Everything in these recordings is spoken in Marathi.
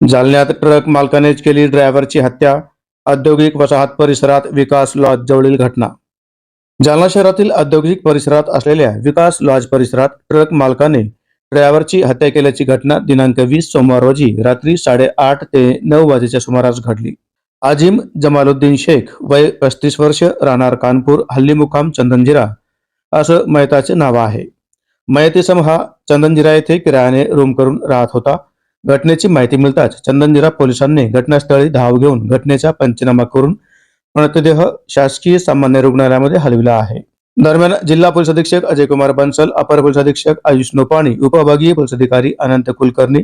जालन्यात ट्रक मालकानेच केली ड्रायव्हरची हत्या. औद्योगिक वसाहत परिसरात विकास लॉज जवळील घटना. जालना शहरातील औद्योगिक परिसरात असलेल्या विकास लॉज परिसरात ट्रक मालकाने ड्रायव्हरची हत्या केल्याची घटना दिनांक वीस सोमवार रोजी रात्री साडेआठ ते नऊ वाजेच्या सुमारास घडली. आजिम जमालुद्दीन शेख वय पस्तीस वर्ष राहणार कानपूर हल्ली मुकाम चंदनजिरा असं मयताचे नाव आहे. मयतीसम हा चंदनजिरा येथे किरायाने रूम करून राहत होता. घटनेची माहिती मिळताच चंदनजिरा पोलिसांनी घटनास्थळी धाव घेऊन घटनेचा पंचनामा करून मृतदेह शासकीय सामान्य रुग्णालयामध्ये हलविला आहे. दरम्यान जिल्हा पोलीस अधीक्षक अजय कुमार बन्सल अपर पोलीस अधीक्षक आयुष नोपाणी उपविभागीय पोलीस अधिकारी अनंत कुलकर्णी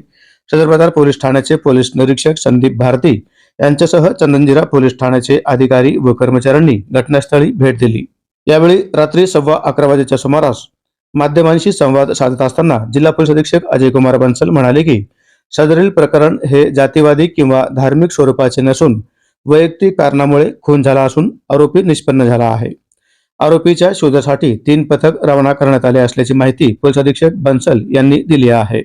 सदर बाजार पोलीस ठाण्याचे पोलीस निरीक्षक संदीप भारती यांच्यासह चंदनजिरा पोलीस ठाण्याचे अधिकारी व कर्मचाऱ्यांनी घटनास्थळी भेट दिली. यावेळी रात्री सव्वा अकरा वाजेच्या सुमारास माध्यमांशी संवाद साधत असताना जिल्हा पोलीस अधीक्षक अजय कुमार बन्सल म्हणाले की सदरील प्रकरण हे जातीवादी किंवा धार्मिक स्वरूपाचे नसून वैयक्तिक कारणामुळे खून झाला असून आरोपी निष्पन्न झाला आहे. आरोपीच्या शोधासाठी तीन पथक रवाना करण्यात आले असल्याची माहिती पोलीस अधीक्षक बन्सल यांनी दिली आहे.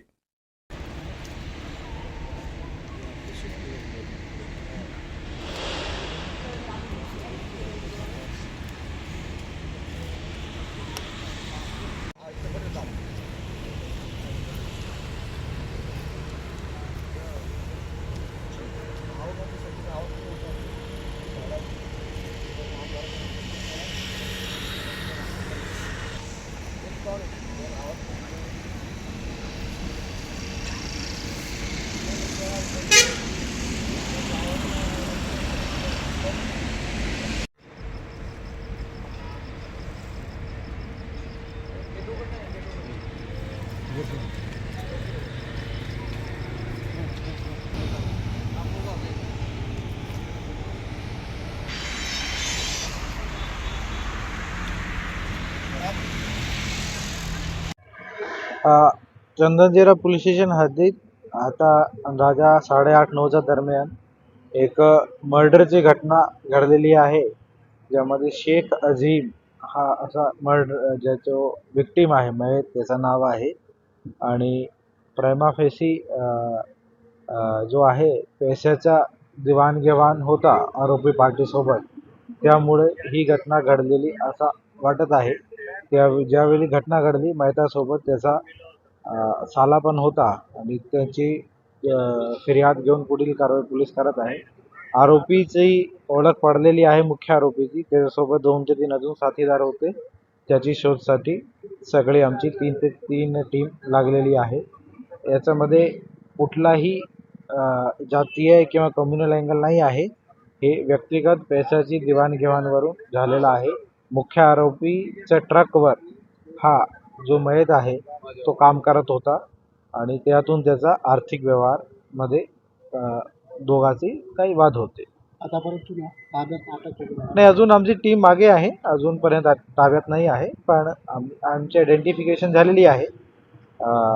चंदनजेरा पोलीस स्टेशन हद्दीत आता अंदाजा साडेआठ नऊच्या दरम्यान एक मर्डरची घटना घडलेली आहे ज्यामध्ये शेख अझीम हा असा मर्डर ज्याचं विक्टीम आहे मयत त्याचं नाव आहे आणि प्रेमाफेशी जो आहे पैशाचा देवाणघेवाण होता आरोपी पार्टीसोबत. त्यामुळे ही घटना घडलेली असा वाटत आहे. त्या ज्यावेळी घटना घडली मेहतासोबत त्याचा साला पण होता आणि त्याची फिर्याद घेऊन पुढील कारवाई पोलीस करत आहे. आरोपीची ओळख पडलेली आहे मुख्य आरोपीची. त्याच्यासोबत दोन ते तीन अजून साथीदार होते. त्याची शोधसाठी सगळी आमची तीन ते तीन टीम लागलेली आहे. याच्यामध्ये कुठलाही जातीय किंवा कम्युनल अँगल नाही आहे. हे व्यक्तिगत पैशाची देवाणघेवाणवरून झालेलं आहे. मुख्य आरोपीच्या ट्रकवर हा जो मयत आहे तो काम करत होता आणि त्यातून त्याचा आर्थिक व्यवहारमध्ये अ, काही वाद होते. आतापर्यंत तुला ताब्यात अटक केली नाही. अजून आमची टीम मागे आहे. अजूनपर्यंत आ- ताब्यात नाही आहे. पण आम आमची आयडेंटिफिकेशन झालेली आहे. अ,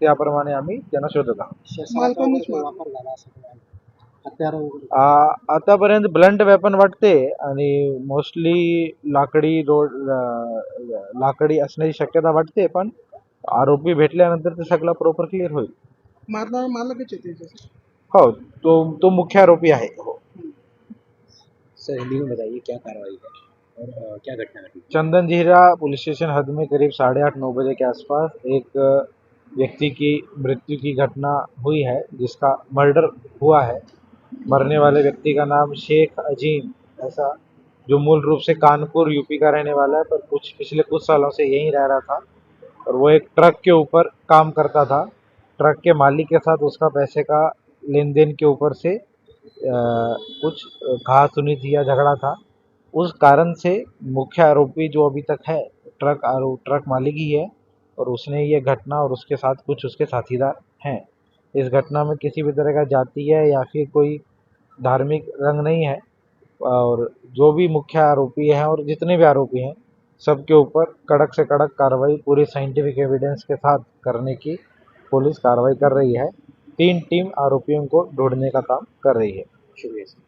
त्याप्रमाणे आम्ही त्यांना शोधत आहोत. शस्त्रास्त्र वगैरे वापर झाला असं काही आहे. हत्यार वगैरे. आ, आतापर्यंत ब्लंट वेपन वाटते आणि मोस्टली लाकडी रोड लाकडी असण्याची शक्यता वाटते पण आरोपी भेटल्यानंतर ते सगळं प्रॉपर क्लिअर होईल. मारणार मालकच आहे हो तो तो मुख्य आरोपी आहे. हो. सर, हिंदी में बताइए, क्या कार्रवाई है और क्या घटना घटी चंदन जीरा पुलिस स्टेशन हद में करीब साढ़े आठ, नौ बजे के आसपास एक व्यक्ति की मृत्यु की घटना हुई है, जिसका मर्डर हुआ है। मरने वाले व्यक्ति का नाम शेख अजीम ऐसा, जो मूल रूप से कानपुर, यूपी का रहने वाला है, पर कुछ, पिछले कुछ सालों से यहीं रह रहा था और वो एक ट्रक के ऊपर काम करता था। ट्रक के मालिक के साथ उसका पैसे का लेन देन के ऊपर से कुछ घास सुनी थी या झगड़ा था। उस कारण से मुख्य आरोपी जो अभी तक है, ट्रक आरो, ट्रक मालिक ही है और उसने ये घटना और उसके साथ कुछ उसके साथीदार हैं। इस घटना में किसी भी तरह का जाति है या फिर कोई धार्मिक रंग नहीं है और जो भी मुख्य आरोपी हैं और जितने भी आरोपी हैं, सबके ऊपर कड़क से कड़क कार्रवाई, पूरी साइंटिफिक एविडेंस के साथ करने की पुलिस कार्रवाई कर रही है। तीन टीम आरोपियों को ढूंढने का काम कर रही है। शुक्रिया सर।